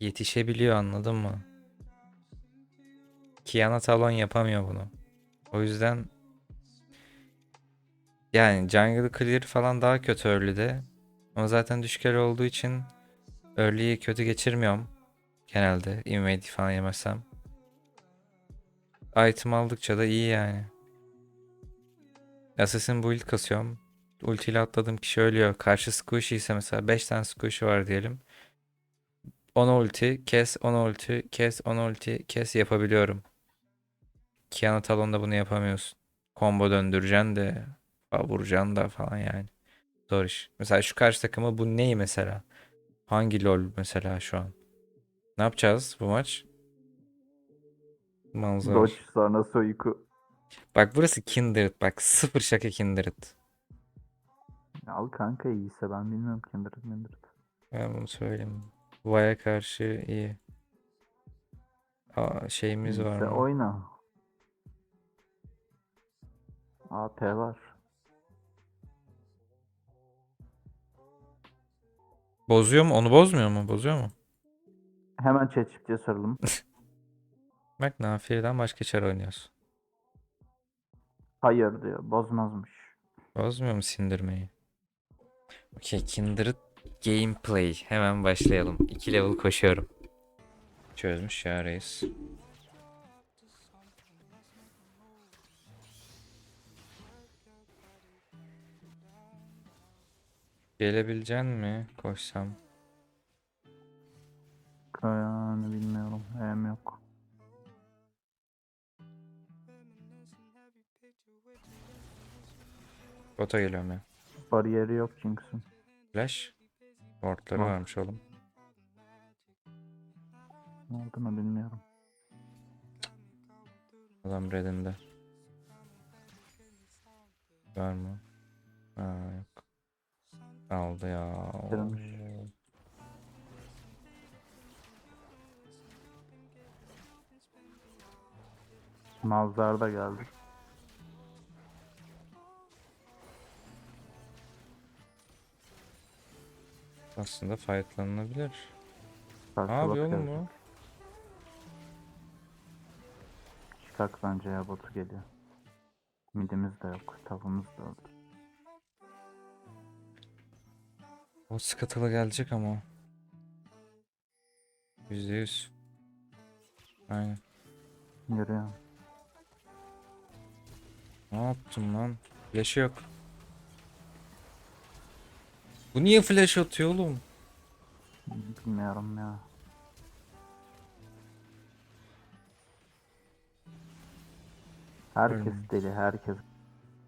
yetişebiliyor anladın mı? Kiana Talon yapamıyor bunu. O yüzden yani Jungle Clear falan daha kötü early'de. Ama zaten düşük elo olduğu için early'yi kötü geçirmiyorum. Genelde invade falan yemezsem. Item aldıkça da iyi yani. Assassin build kasıyorum. Ultiyle atladığım kişi ölüyor. Karşı squishy ise mesela 5 tane squishy var diyelim. 10 ulti, kes 10 ulti, kes 10 ulti, kes yapabiliyorum. Kiana Talon'da bunu yapamıyorsun. Combo döndüreceksin de vuracaksın da falan yani. Zor iş. Mesela şu karşı takımı bu ney mesela? Hangi lol mesela şu an? Ne yapacağız bu maç? Manzara. Doç sonrası uyku. Bak burası Kindred. Bak sıfır şaka Kindred. Al kanka iyiyse ben bilmiyorum Kindred Mindred. Ben bunu söyleyeyim. Vaya karşı iyi. Aa, şeyimiz var İyiyse mı? oyna. AP var. Bozuyor mu? Onu bozmuyor mu? Bozuyor mu? Hemen chat çiftçiye saralım. Bak Nafiye'den başka çar oynuyoruz. Hayır diyor. Bozmazmış. Bozmuyor mu sindirmeyi? Okey Kindred Gameplay. Hemen başlayalım. 2 level koşuyorum. Çözmüş ya reis. Gelebilecek mi koşsam? Yani bilmiyorum. Hem yok. Bota geliyorum ya. Bariyeri yok Jinx'in. Flash. Wardları Var. varmış oğlum. Ne olduğunu bilmiyorum. Adam redinde. Var mı? Ha yok. Aldı ya. Kırılmış. Oo. Malzar da geldi. Aslında fightlanılabilir. Ne yapıyor oğlum bu? Çıkak bence ya botu geliyor. Midimiz de yok. Tavımız da yok. O sıkıntılı gelecek ama. Yüzde yüz. Aynen. Yürüyor. Ne yaptım lan? Flash'ı yok. Bu niye flash atıyor oğlum? Bilmiyorum ya. Herkes Ölmüyor. deli, herkes.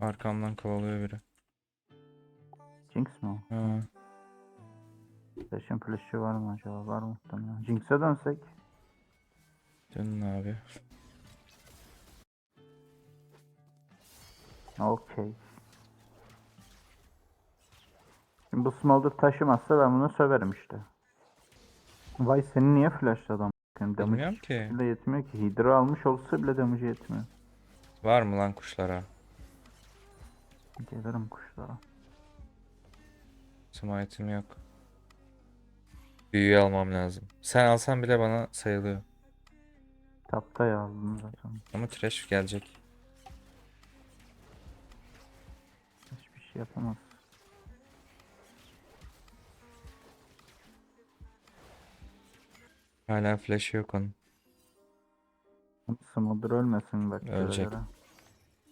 Arkamdan kovalıyor biri. Jinx mi o? Ha. Flash'ın flash'ı var mı acaba? Var muhtemelen. Jinx'e dönsek. Dönün abi. Okey. Şimdi bu Smolder taşımazsa ben bunu söverim işte. Vay seni niye flashladı ama? Bilmiyorum ki. bile yetmiyor ki. Hydra almış olsa bile damage yetmiyor. Var mı lan kuşlara? Gelirim kuşlara. Smite'im yok. Büyüyü almam lazım. Sen alsan bile bana sayılıyor. Tapta yazdım zaten. Ama trash gelecek. Hiçbir şey yapamaz. Hala flash'ı yok onun. Smolder ölmesin bak. Ölecek.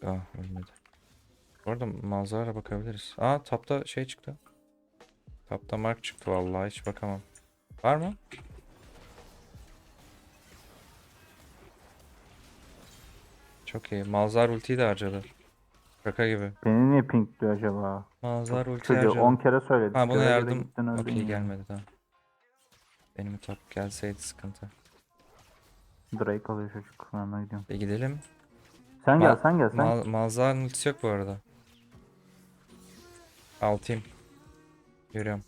Ah ölmedi. Bu arada manzara bakabiliriz. Aa tapta şey çıktı. Tapta mark çıktı vallahi hiç bakamam. Var mı? Çok iyi. Malzar ultiyi de harcadı. Şaka gibi. Beni niye pinkliyor acaba? Malzar ulti Çocuğu harcadı. 10 kere söyledik. Ha buna yardım. gittin öldün Okey ya. gelmedi tamam. Benim top gelseydi sıkıntı. Drake alıyor çocuk. Ben de gidiyorum. E gidelim. Sen gel sen gel sen. Mal Malzar'ın ultisi yok bu arada. Altayım. Görüyorum.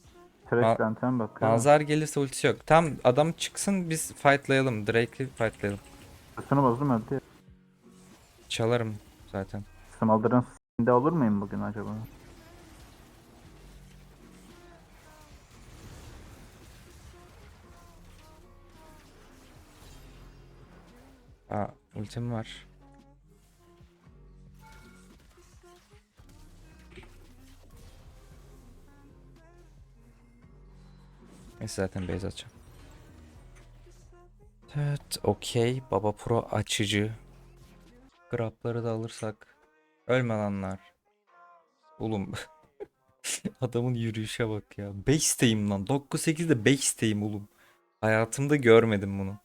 Trash Mal- Lantern bak. Malzar gelirse ultisi yok. Tam adam çıksın biz fightlayalım. Drake'li fightlayalım. Sını bozdum öldü. Çalarım zaten. Smolder'ın s**inde olur muyum bugün acaba? Aa ultim var. Neyse zaten base atacağım. Evet okey. Baba Pro açıcı. Grabları da alırsak. Ölme lanlar. Oğlum. Adamın yürüyüşe bak ya. Base'teyim lan. 9-8'de base'teyim oğlum. Hayatımda görmedim bunu.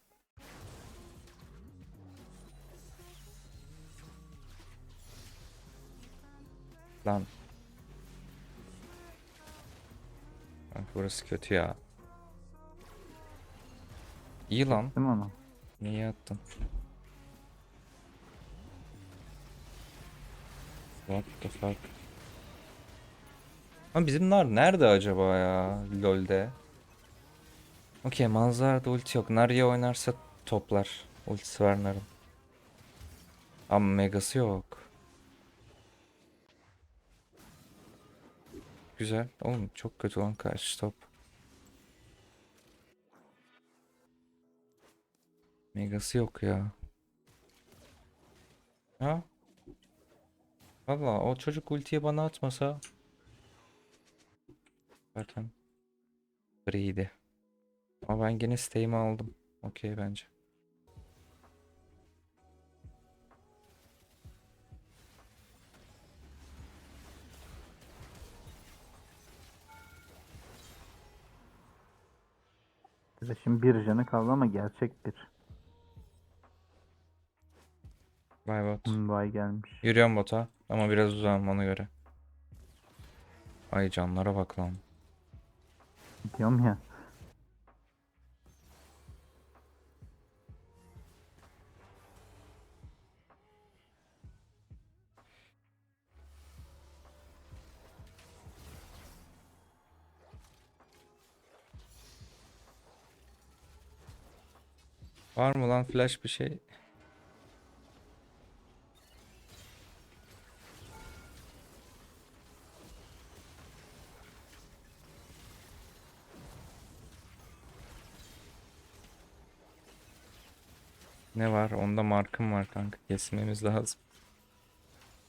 Lan. Bak burası kötü ya. İyi lan. Değil mi onu? Niye attın? What the fuck? Ama bizim nar nerede acaba ya LoL'de? Okey Manzara'da ulti yok. Narya oynarsa toplar. Ultisi var Nar'ın. Ama Megası yok. Güzel. Oğlum çok kötü lan karşı top. Megası yok ya. Ha? Valla o çocuk ultiyi bana atmasa zaten iyiydi. Ama ben gene stay'imi aldım. Okey bence. Bize şimdi bir canı kaldı ama gerçek bir. Bye bot. Vay gelmiş. Yürüyorum bota ama biraz uzağım ona göre. Ay canlara bak lan. Diyorum ya. Var mı lan flash bir şey? Ne var? Onda markım var kanka. Kesmemiz lazım.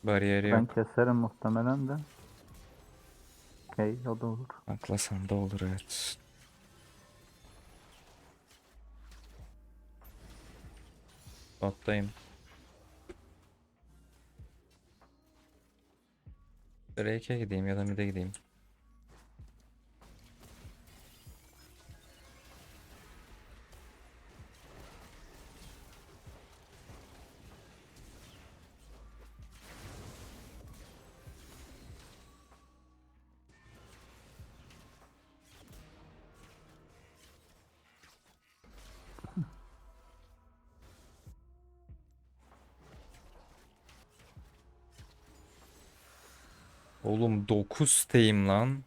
Bariyeri Ben yok. keserim muhtemelen de. Okey o da olur. Aklasan da olur evet. Bottayım. Drake'e gideyim ya da mid'e gideyim. Oğlum 9 teyim lan.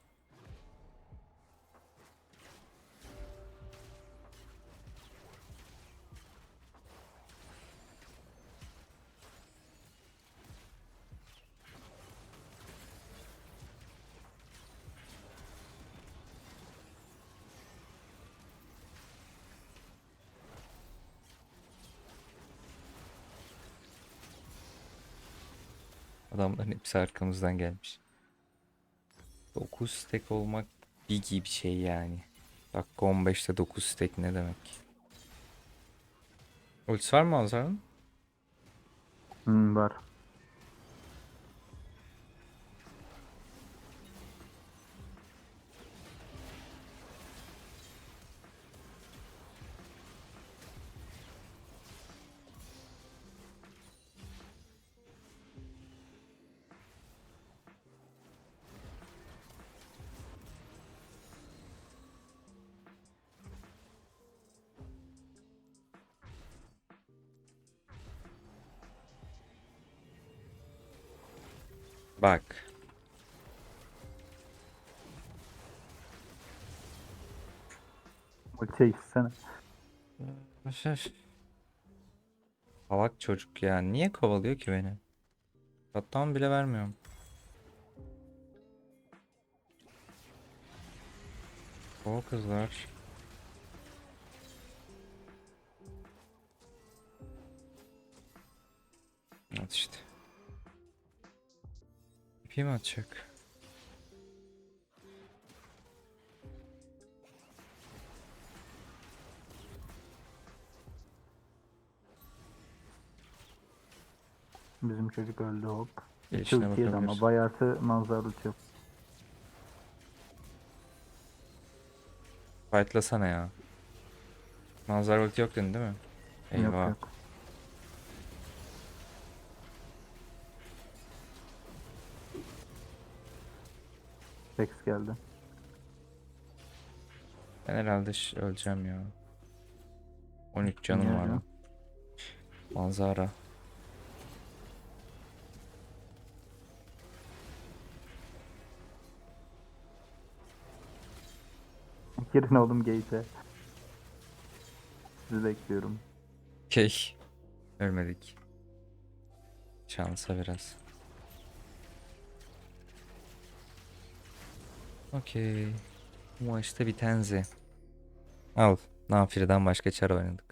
Adamların hepsi arkamızdan gelmiş. 9 stack olmak gibi bir şey yani. Dakika 15'te 9 stack ne demek? Ultisi var mı Azar'ın? Hmm, var. Bak. Ultiye gitsene. Salak çocuk ya. Niye kovalıyor ki beni? Shutdown bile vermiyorum. O kızlar. İpi mi atacak? Bizim çocuk öldü hop. Gelişine Türkiye'de ama bakabiliriz. bayatı manzara yok. Fightlasana ya. Manzara ulti yok dedin değil mi? Yok Eyvah. yok. Vex geldi. Ben herhalde öleceğim ya. 13 canım Niye var. ya? Manzara. Girin oğlum gate'e. Sizi bekliyorum. Okey. Ölmedik. Şansa biraz. Okey. Bu maçta bir tenzi. Al. Nafiri'den başka çar oynadık.